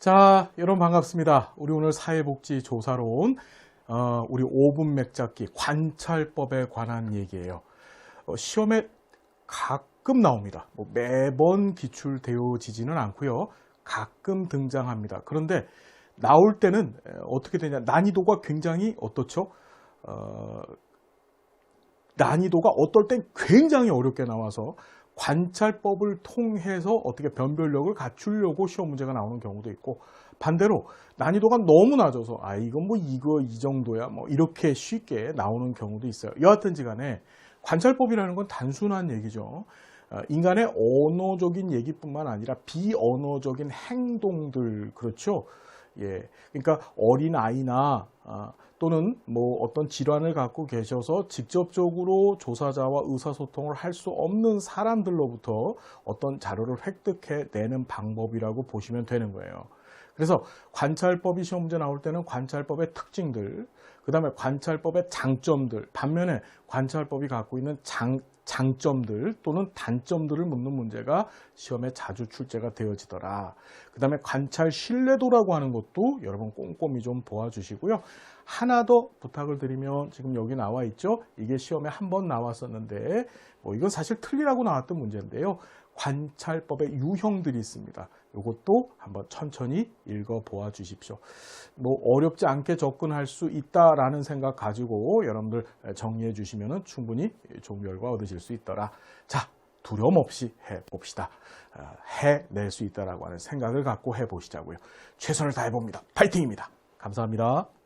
자, 여러분 반갑습니다. 우리 오늘 사회복지 조사로 온 어, 우리 5분 맥잡기 관찰법에 관한 얘기예요. 어, 시험에 가끔 나옵니다. 뭐 매번 기출되어지지는 않고요. 가끔 등장합니다. 그런데 나올 때는 에, 어떻게 되냐? 난이도가 굉장히 어떻죠? 어, 난이도가 어떨 땐 굉장히 어렵게 나와서 관찰법을 통해서 어떻게 변별력을 갖추려고 시험 문제가 나오는 경우도 있고 반대로 난이도가 너무 낮아서 아 이건 뭐 이거 이 정도야 뭐 이렇게 쉽게 나오는 경우도 있어요. 여하튼지 간에 관찰법이라는 건 단순한 얘기죠. 어, 인간의 언어적인 얘기뿐만 아니라 비언어적인 행동들 그렇죠. 예, 그러니까 어린 아이나 아, 또는 뭐 어떤 질환을 갖고 계셔서 직접적으로 조사자와 의사소통을 할 수 없는 사람들로부터 어떤 자료를 획득해 내는 방법이라고 보시면 되는 거예요. 그래서 관찰법이 시험 문제 나올 때는 관찰법의 특징들, 그 다음에 관찰법의 장점들, 반면에 관찰법이 갖고 있는 장, 장점들 또는 단점들을 묻는 문제가 시험에 자주 출제가 되어지더라. 그 다음에 관찰 신뢰도라고 하는 것도 여러분 꼼꼼히 좀 보아주시고요. 하나 더 부탁을 드리면 지금 여기 나와 있죠. 이게 시험에 한 번 나왔었는데 뭐 이건 사실 틀리라고 나왔던 문제인데요. 관찰법의 유형들이 있습니다. 이것도 한번 천천히 읽어 보아 주십시오. 뭐 어렵지 않게 접근할 수 있다라는 생각 가지고 여러분들 정리해 주시면 충분히 좋은 결과 얻으실 수 있더라. 자, 두려움 없이 해 봅시다. 해낼 수 있다라고 하는 생각을 갖고 해 보시자고요. 최선을 다해 봅니다. 파이팅입니다. 감사합니다.